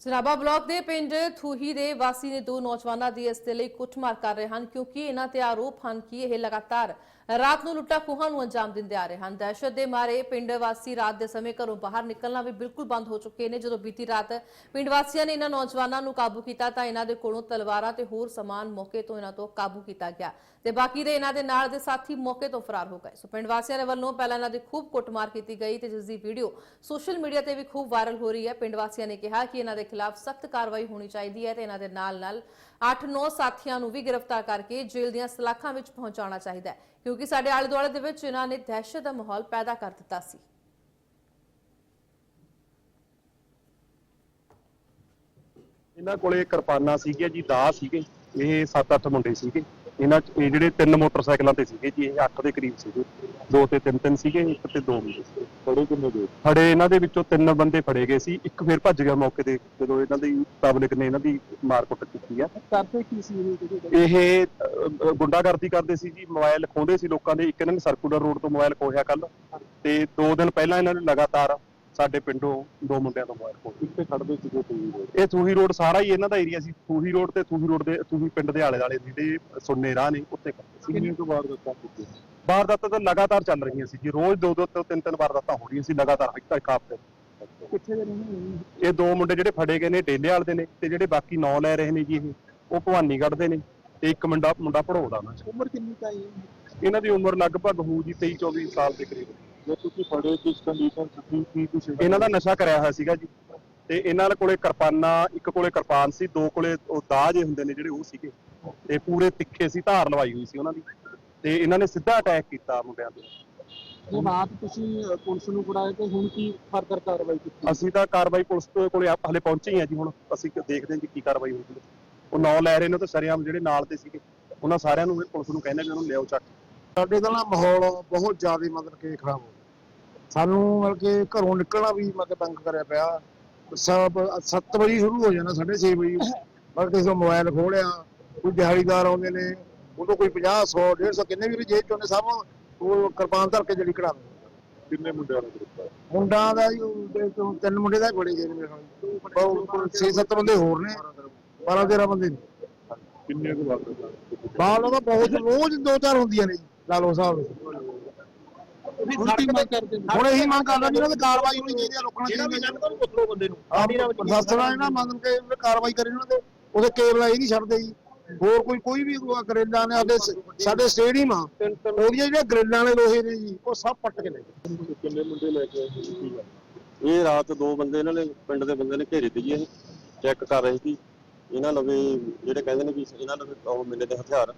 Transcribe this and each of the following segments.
Sarabha block ਦੇ ਪਿੰਡ ਥੂਹੀ ਦੇ ਵਾਸੀ ਨੇ ਦੋ ਨੌਜਵਾਨਾਂ ਦੀ ਇਸ ਦੇ ਲਈ ਕੁੱਟਮਾਰ ਕਰ ਰਹੇ ਹਨ ਕਿਉਂਕਿ ਇਹਨਾਂ ਤੇ ਆਰੋਪ ਹਨ ਕਿ ਇਹ ਲਗਾਤਾਰ ਰਾਤ ਨੂੰ ਲੁੱਟਾ ਖੋਹਾਂ ਨੂੰ ਅੰਜਾਮ ਦਿੰਦੇ ਆ ਰਹੇ ਹਨ। ਦਹਿਸ਼ਤ ਦੇ ਮਾਰੇ ਪਿੰਡ ਵਾਸੀ ਰਾਤ ਦੇ ਸਮੇਂ ਘਰੋਂ ਬਾਹਰ ਨਿਕਲਣਾ ਵੀ ਬਿਲਕੁਲ ਬੰਦ ਹੋ ਚੁੱਕੇ ਨੇ। ਜਦੋਂ ਬੀਤੀ ਰਾਤ ਪਿੰਡ ਵਾਸੀਆਂ ਨੇ ਇਹਨਾਂ ਨੌਜਵਾਨਾਂ ਨੂੰ ਕਾਬੂ ਕੀਤਾ ਤਾਂ ਇਹਨਾਂ ਦੇ ਕੋਲੋਂ ਤਲਵਾਰਾਂ ਤੇ ਹੋਰ ਸਮਾਨ ਮੌਕੇ ਤੋਂ ਇਹਨਾਂ ਤੋਂ ਕਾਬੂ ਕੀਤਾ ਗਿਆ ਤੇ ਬਾਕੀ ਦੇ ਇਹਨਾਂ ਦੇ ਨਾਲ ਦੇ ਸਾਥੀ ਮੌਕੇ ਤੋਂ ਫਰਾਰ ਹੋ ਗਏ। ਸੋ ਪਿੰਡ ਵਾਸੀਆਂ ਦੇ ਵੱਲੋਂ ਪਹਿਲਾਂ ਇਹਨਾਂ ਦੀ ਖੂਬ ਕੁੱਟਮਾਰ ਕੀਤੀ ਗਈ ਤੇ ਜਿਸ ਦੀ ਵੀਡੀਓ ਸੋਸ਼ਲ ਮੀਡੀਆ ਤੇ ਵੀ ਖੂਬ ਵਾਇਰਲ ਹੋ ਰਹੀ ਹੈ। ਪਿੰਡ ਵਾਸੀਆਂ ਨੇ ਕਿਹਾ ਕਿ ਇਹਨਾਂ ਦੇ ਖਿਲਾਫ ਸਖਤ ਕਾਰਵਾਈ ਹੋਣੀ ਚਾਹੀਦੀ ਹੈ ਤੇ ਇਹਨਾਂ ਦੇ ਨਾਲ ਨਾਲ 8-9 ਸਾਥੀਆਂ ਨੂੰ ਵੀ ਗ੍ਰਿਫਤਾਰ ਕਰਕੇ ਜੇਲ੍ਹ ਦੀਆਂ ਸਲਾਖਾਂ ਵਿੱਚ ਪਹੁੰਚਾਉਣਾ ਚਾਹੀਦਾ ਹੈ, ਕਿਉਂਕਿ ਸਾਡੇ ਆਲੇ ਦੁਆਲੇ ਦੇ ਵਿੱਚ ਇਹਨਾਂ ਨੇ ਦਹਿਸ਼ਤ ਦਾ ਮਾਹੌਲ ਪੈਦਾ ਕਰ ਦਿੱਤਾ ਸੀ। ਇਹਨਾਂ ਕੋਲੇ ਕਿਰਪਾਨਾਂ ਸੀਗੀਆਂ ਜੀ ਦਾ ਸੀਗੇ, ਇਹ 7-8 ਮੁੰਡੇ ਸੀਗੇ। ਇਹਨਾਂ ਚ ਇਹ ਜਿਹੜੇ ਤਿੰਨ ਮੋਟਰਸਾਈਕਲਾਂ ਤੇ ਸੀਗੇ ਜੀ ਇਹ 8 ਦੇ ਕਰੀਬ ਸੀਗੇ। ਦੋ ਤੇ ਤਿੰਨ ਤਿੰਨ ਸੀਗੇ ਇੱਕ ਤੇ ਦੋ ਮੁੰਡੇ ਸੀਗੇ। ਫੜੇ ਕਿੰਨੇ ਦੇ ਫੜੇ ਇਹਨਾਂ ਦੇ ਵਿੱਚੋਂ ਤਿੰਨ ਬੰਦੇ ਫੜੇ ਗਏ ਸੀ। ਇੱਕ ਫਿਰ ਭੱਜ ਗਿਆ ਮੌਕੇ ਤੇ ਜਦੋਂ ਇਹਨਾਂ ਦੀ ਪਬਲਿਕ ਨੇ ਇਹਨਾਂ ਦੀ ਮਾਰਕੁੱਟ ਕੀਤੀ ਆ। ਕਰਦੇ ਕੀ ਸੀ ਇਹ ਅਹ, ਗੁੰਡਾਗਰਦੀ ਕਰਦੇ ਸੀ ਜੀ ਮੋਬਾਈਲ ਖੋਹਦੇ ਸੀ ਲੋਕਾਂ ਦੇ। ਇੱਕ ਇਹਨਾਂ ਨੇ ਸਰਕੂਲਰ ਰੋਡ ਤੋਂ ਮੋਬਾਈਲ ਖੋਹਿਆ ਕੱਲ ਤੇ ਦੋ ਦਿਨ ਪਹਿਲਾਂ ਇਹਨਾਂ ਨੇ ਲਗਾਤਾਰ ਸਾਡੇ ਪਿੰਡੋਂ ਦੋ ਮੁੰਡਿਆਂ ਤੋਂ ਮੋਬਾਈਲ ਖੋਹੇ ਕਿੱਥੇ ਖੜਦੇ ਸੀਗੇ ਤੁਸੀਂ ਇਹ ਥੂਹੀ ਰੋਡ ਸਾਰਾ ਹੀ ਇਹਨਾਂ ਦਾ ਏਰੀਆ ਸੀ। ਥੂਹੀ ਰੋਡ ਤੇ ਥੂਹੀ ਰੋਡ ਦੇ ਥੂਹੀ ਪਿੰਡ ਦੇ ਆਲੇ ਦੁਆਲੇ ਜਿਹੜੇ ਸੁੰਨੇ ਰਾਹ ਨੇ ਉੱਤੇ ਕਰਦੇ ਸੀ। ਕਿੰਨੇ ਤੋਂ ਬਾਅਦ ਦਿੱਤਾ ਕੀਤੀ ਵਾਰਦਾਤਾਂ ਤਾਂ ਲਗਾਤਾਰ ਚੱਲ ਰਹੀਆਂ ਸੀ ਜੀ। ਰੋਜ਼ ਦੋ ਦੋ ਤੋਂ ਤਿੰਨ ਤਿੰਨ ਵਾਰਦਾਤਾਂ ਹੋ ਰਹੀਆਂ ਸੀ ਲਗਾਤਾਰ ਇੱਕ ਇੱਕ ਹਫ਼ਤੇ ਕਿੱਥੇ ਦੇ ਰਹਿੰਦੇ ਇਹ ਦੋ ਮੁੰਡੇ ਜਿਹੜੇ ਫੜੇ ਗਏ ਨੇ ਡੇਲੇ ਵਾਲੇ ਦੇ ਨੇ ਤੇ ਜਿਹੜੇ ਬਾਕੀ ਨੌ ਲੈ ਰਹੇ ਨੇ ਜੀ ਇਹ ਉਹ ਭਵਾਨੀਗੜ੍ਹ ਦੇ ਨੇ ਤੇ ਇੱਕ ਮੁੰਡਾ ਮੁੰਡਾ ਪੜੋਦਾ ਉਹਨਾਂ ਚ। ਉਮਰ ਕਿੰਨੀ ਕਾਈ ਇਹਨਾਂ ਦੀ ਉਮਰ ਲਗਭਗ ਹੋਊ ਜੀ 23 24 ਸਾਲ ਦੇ ਕਰੀਬ। ਜੇ ਤੁਸੀਂ ਫੜੇ ਕਿਸ ਕੰਡੀਸ਼ਨ ਚ ਕੀ ਕੀ ਕੁਛ ਇਹਨਾਂ ਦਾ ਨਸ਼ਾ ਕਰਿਆ ਹੋਇਆ ਸੀਗਾ ਜੀ। ਤੇ ਇਹਨਾਂ ਕੋਲੇ ਕਿਰਪਾਨਾਂ ਇੱਕ ਕੋਲੇ ਕਿਰਪਾਨ ਸੀ ਦੋ ਕੋਲੇ ਉਹ ਦਾਅ ਜੇ ਹੁੰਦੇ ਨੇ ਜਿਹੜੇ ਉਹ ਸੀਗੇ। ਤੇ ਪੂਰੇ ਤਿੱਖੇ ਸੀ ਧਾਰ ਲਵਾਈ ਹੋਈ ਸੀ ਉਹਨਾਂ ਦੀ। ਤੇ ਇਹਨਾਂ ਨੇ ਸਿੱਧਾ ਅਟੈਕ ਕੀਤਾ ਮੁੰਡਿਆਂ ਤੇ। ਜੇ ਰਾਤ ਤੁਸੀਂ ਅ, ਪੁਲਿਸ ਨੂੰ ਫੜਾਇਆ ਤੇ ਹੁਣ ਕੀ ਫਰਦਰ ਕਾਰਵਾਈ ਕੀਤੀ? ਅਸੀਂ ਤਾਂ ਕਾਰਵਾਈ ਪੁਲਿਸ ਤੋਂ ਕੋਲੇ ਆਪ- ਹਲੇ ਪਹੁੰਚੇ ਹੀ ਆ ਜੀ ਹੁਣ। ਅਸੀਂ ਕ- ਦੇਖਦੇ ਹਾਂ ਜੀ ਕੀ ਕਾਰਵਾਈ ਹੁੰਦੀ ਹੈ। ਉਹ ਨੌ ਲੈ ਰਹੇ ਨੇ ਤੇ ਸਰਿਆਮ ਜਿਹੜੇ ਨਾਲ ਦੇ ਸੀਗੇ। ਉਹਨਾਂ ਸਾਰਿਆਂ ਨੂੰ ਪੁਲਿਸ ਨੂੰ ਕਹਿੰਦੇ ਵੀ ਉਹਨੂੰ ਲਿਆਓ ਚੱਕ। ਸਾਡੇ ਦਾ ਨਾ ਮਾਹੌਲ ਬਹੁਤ ਜ਼ਿਆਦਾ ਮਤਲਬ ਕਿ ਖਰਾਬ ਹੋ ਗਿਆ ਸਾਨੂੰ ਮਤਲਬ ਕਿ ਘਰੋਂ ਨਿਕਲਣਾ ਵੀ ਮਤਲਬ ਤੰਗ ਕਰਿਆ ਪਿਆ। ਸਭ 7 ਵਜੇ ਸ਼ੁਰੂ ਹੋ ਜਾਣਾ 6:30 ਵਜੇ। ਮਤਲਬ ਕਿਸੇ ਦਾ ਮੋਬਾਈਲ ਖੋਲਿਆ ਕੋਈ ਦਿਹਾੜੀਦਾਰ ਆਉਂਦੇ ਨੇ ਉਦੋਂ ਕੋਈ 50 100 150 ਕਿੰਨੇ ਵੀ ਜੇਬ ਚੋਂ ਨੇ ਸਭ ਉਹ ਕਿਰਪਾਨ ਧਰ ਕੇ ਜਿਹੜੀ ਕਢਾ। ਕਿੰਨੇ ਮੁੰਡਿਆਂ ਨੂੰ ਗ੍ਰਿਫਤਾਰ ਮੁੰਡਾ ਦਾ ਜੀ ਉਹ ਤੇ ਚੋਂ ਤਿੰਨ ਮੁੰਡੇ ਦਾ ਬੜੇ ਗਏ ਨੇ ਮੇਰੇ ਖਿਆਲ 6-7 ਬੰਦੇ ਹੋਰ ਨੇ 12-13 ਬੰਦੇ ਨੇ। ਕਿੰਨੇ ਕੁ ਬਾਲ ਉਹਦਾ ਬਹੁਤ ਰੋਜ਼ ਦੋ ਚਾਰ ਹੁੰਦੀਆਂ ਨੇ ਜੀ ਲਾ ਲਓ ਸਾਹਿਬ। ਹੁਣ ਕੀ ਮੰਗ ਕਰਦੇ ਨੇ? ਹੁਣ ਇਹੀ ਮੰਗ ਕਰਦਾ ਵੀ ਇਹਨਾਂ ਤੇ ਕਾਰਵਾਈ ਹੋਣੀ ਚਾਹੀਦੀ ਹੈ ਰੋਕਣਾ ਚਾਹੀਦਾ ਜਾਣਦਾ ਪੁੱਛ ਲੋ ਬੰਦੇ ਨੂੰ। ਆਹ ਪ੍ਰਸ਼ਾਸਨ ਆ ਇਹਨਾਂ ਮੰਨ ਕੇ ਉਹਨੇ ਕਾਰਵਾਈ ਕਰੇ ਇਹਨਾਂ ਤੇ ਉਹਦੇ ਕੇਬਲ ਇਹ ਨਹੀਂ ਛੱਡਦੇ ਜੀ। ਹੋਰ ਕੋਈ ਕੋਈ ਵੀ ਕੋਈ ਗਰੇਲਾਂ ਨੇ ਸਾਡੇ ਸਾਡੇ ਸਟੇਡੀਅਮ ਆ ਉਹਦੀਆਂ ਜਿਹੜੀਆਂ ਗਰੇਲਾਂ ਨੇ ਲੋਹੇ ਨੇ ਜੀ ਉਹ ਸਭ ਪੱਟ ਕੇ ਲੈ ਗਏ। ਕਿੰਨੇ ਮੁੰਡੇ ਲੈ ਕੇ ਆਏ ਸੀ? ਕੀ ਗੱਲ? ਇਹ ਰਾਤ ਦੋ ਬੰਦੇ ਇਹਨਾਂ ਨੇ ਪਿੰਡ ਦੇ ਬੰਦੇ ਨੇ ਘੇਰੇ ਤੇ ਜੀ ਇਹ ਚੈੱਕ ਕਰ ਰਹੇ ਸੀ। ਇਹਨਾਂ ਨੂੰ ਵੀ ਜਿਹੜੇ ਕਹਿੰਦੇ ਨੇ ਵੀ ਇਹਨਾਂ ਨੂੰ ਵੀ ਉਹ ਮਿਲੇ ਦੇ ਹਥਿਆਰ।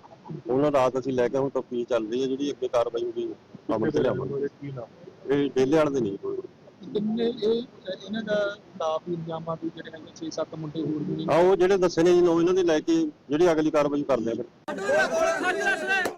ਉਹਨਾਂ ਰਾਤ ਅਸੀਂ ਲੈ ਕੇ ਹੁਣ ਤਫਤੀਸ਼ ਚੱਲ ਰਹੀ ਹੈ ਜਿਹੜੀ ਅੱਗੇ ਕਾਰਵਾਈ ਹੋਊਗੀ। ਅਮਲ ਚ ਲਿਆਵਾਂਗੇ। ਕੀ ਨਾਮ? ਇਹ ਡੇਲੇ ਵਾਲੇ ਦੇ ਨਹੀਂ ਕੋਈ। ਕਿੰਨੇ ਇਹ ਇਹਨਾਂ ਦਾ ਖਿਲਾਫ ਇਲਜ਼ਾਮਾਂ ਵੀ ਜਿਹੜੇ ਹੈਗੇ 6-7 ਮੁੰਡੇ ਹੋਰ ਵੀ ਨੇ। ਆ ਉਹ ਜਿਹੜੇ ਦੱਸੇ ਨੇ ਜੀ ਨੋ ਇਹਨਾਂ ਦੇ ਲੈ ਕੇ ਜਿਹੜੀ ਅਗਲੀ ਕਾਰਵਾਈ ਕਰਦੇ ਆ ਫਿਰ।